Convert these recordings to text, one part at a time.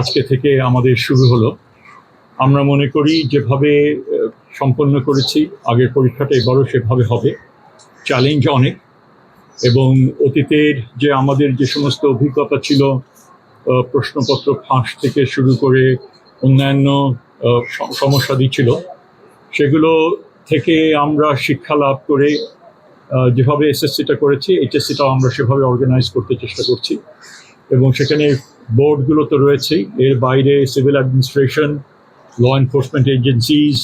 আজকে থেকে আমাদের শুরু হলো। আমরা মনে করি যেভাবে সম্পন্ন করেছি, আগের পরীক্ষাটা এবারও সেভাবে হবে। চ্যালেঞ্জ অনেক এবং অতীতের যে আমাদের যে সমস্ত অভিজ্ঞতা ছিল প্রশ্নপত্র ফাঁস থেকে শুরু করে অন্যান্য সমস্যাদি ছিল, সেগুলো থেকে আমরা শিক্ষা লাভ করে যেভাবে এসএসসিটা করেছি, এইচএসসিটাও আমরা সেভাবে অর্গানাইজ করতে চেষ্টা করছি। এবং সেখানে বোর্ডগুলো তো রয়েছেই। এর বাইরে civil administration law enforcement agencies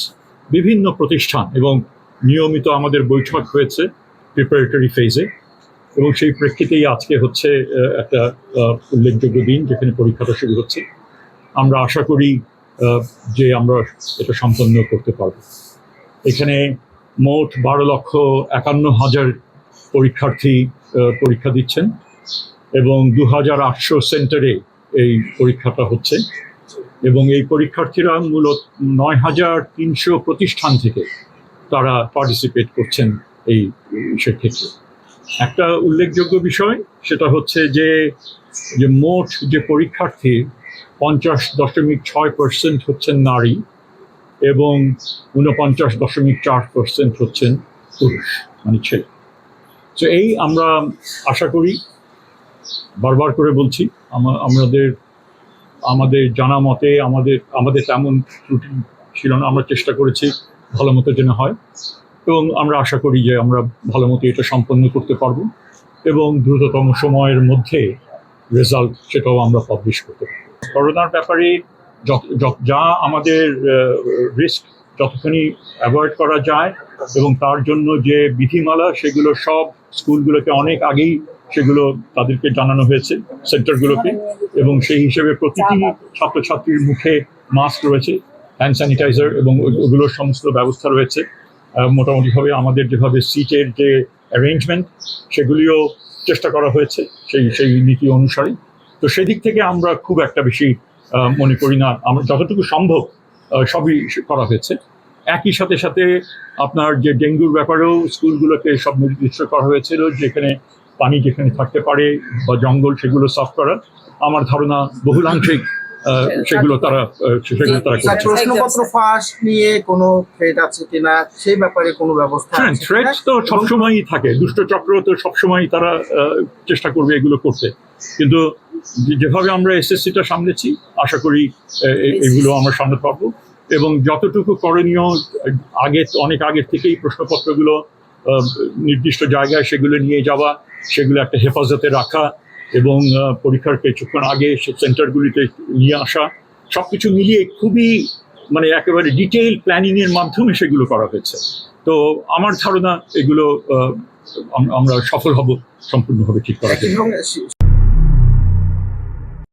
বিভিন্ন প্রতিষ্ঠান এবং নিয়মিত আমাদের বৈঠক হয়েছে প্রিপারেটরি ফেজে এবং সেই প্রেক্ষিতেই আজকে হচ্ছে একটা উল্লেখযোগ্য দিন যেখানে পরীক্ষাটা শুরু হচ্ছে। আমরা আশা করি যে আমরা এটা সম্পন্ন করতে পারব। এখানে মোট বারো লক্ষ একান্ন হাজার পরীক্ষার্থী পরীক্ষা দিচ্ছেন। এবং দু হাজার আটশো সেন্টারে এই পরীক্ষাটা হচ্ছে। এবং এই পরীক্ষার্থীরা মূলত নয় হাজার তিনশো প্রতিষ্ঠান থেকে তারা পার্টিসিপেট করছেন এই সেক্ষেত্রে একটা উল্লেখযোগ্য বিষয়, সেটা হচ্ছে যে যে মোট যে পরীক্ষার্থী, পঞ্চাশ দশমিক ছয় পার্সেন্ট হচ্ছেন নারী এবং ঊনপঞ্চাশ দশমিক চার পার্সেন্ট হচ্ছেন পুরুষ মানে ছেলে। তো এই আমরা আশা করি বারবার করে বলছি আমাদের আমাদের জানা মতে আমাদের আমাদের তেমন ত্রুটি ছিল না, আমরা চেষ্টা করেছি ভালো মতো যেন হয় এবং আমরা আশা করি যে আমরা ভালো মতো এটা সম্পন্ন করতে পারব এবং দ্রুততম সময়ের মধ্যে রেজাল্ট সেটাও আমরা পাবলিশ করতে পারব। করোনার ব্যাপারে যা আমাদের রিস্ক যতখানি অ্যাভয়েড করা যায় এবং তার জন্য যে বিধিমালা সেগুলো সব স্কুলগুলোকে অনেক আগেই সেগুলো তাদেরকে জানানো হয়েছে সেন্টারগুলোকে এবং সেই হিসেবে প্রতিটি ছাত্রছাত্রীর মুখে মাস্ক রয়েছে হ্যান্ড স্যানিটাইজার এবং ওগুলোর সমস্ত ব্যবস্থা রয়েছে। মোটামুটিভাবে আমাদের যেভাবে সিটের যে অ্যারেঞ্জমেন্ট সেগুলিও চেষ্টা করা হয়েছে সেই সেই নীতি অনুসারে। তো সেদিক থেকে আমরা খুব একটা বেশি মনে করি না। আমরা যতটুকু সম্ভব সবই করা হয়েছে। একই সাথে সাথে আপনার যে ডেঙ্গুর ব্যাপারেও স্কুলগুলোকে সব নির্দিষ্ট করা হয়েছিল যেখানে পানি যেখানে থাকতে পারে বা জঙ্গল সেগুলো সাফ করা আমার ধারণা বহুলাংশিক সেগুলো তারা সেগুলো তারা করছে। প্রশ্নপত্র ফাঁস নিয়ে কোনো থ্রেট আছে কিনা সেই ব্যাপারে কোনো ব্যবস্থা হ্যাঁ থ্রেট তো সবসময়ই থাকে। দুষ্ট চক্র তো সবসময় তারা চেষ্টা করবে এগুলো করতে। কিন্তু যেভাবে আমরা এসএসসিটা সামলেছি আশা করি এগুলো আমরা সামনে পারব এবং যতটুকু করণীয় আগে অনেক আগের থেকেই প্রশ্নপত্রগুলো নির্দিষ্ট জায়গায় সেগুলো নিয়ে যাওয়া সেগুলো একটা হেফাজতে রাখা এবং পরীক্ষার কিছুক্ষণ আগে সে সেন্টারগুলিতে নিয়ে আসা। সব কিছু মিলিয়ে খুবই মানে একেবারে ডিটেইল প্ল্যানিং এর মাধ্যমে সেগুলো করা হয়েছে। তো আমার ধারণা এগুলো আমরা সফল হব, সম্পূর্ণভাবে ঠিক করা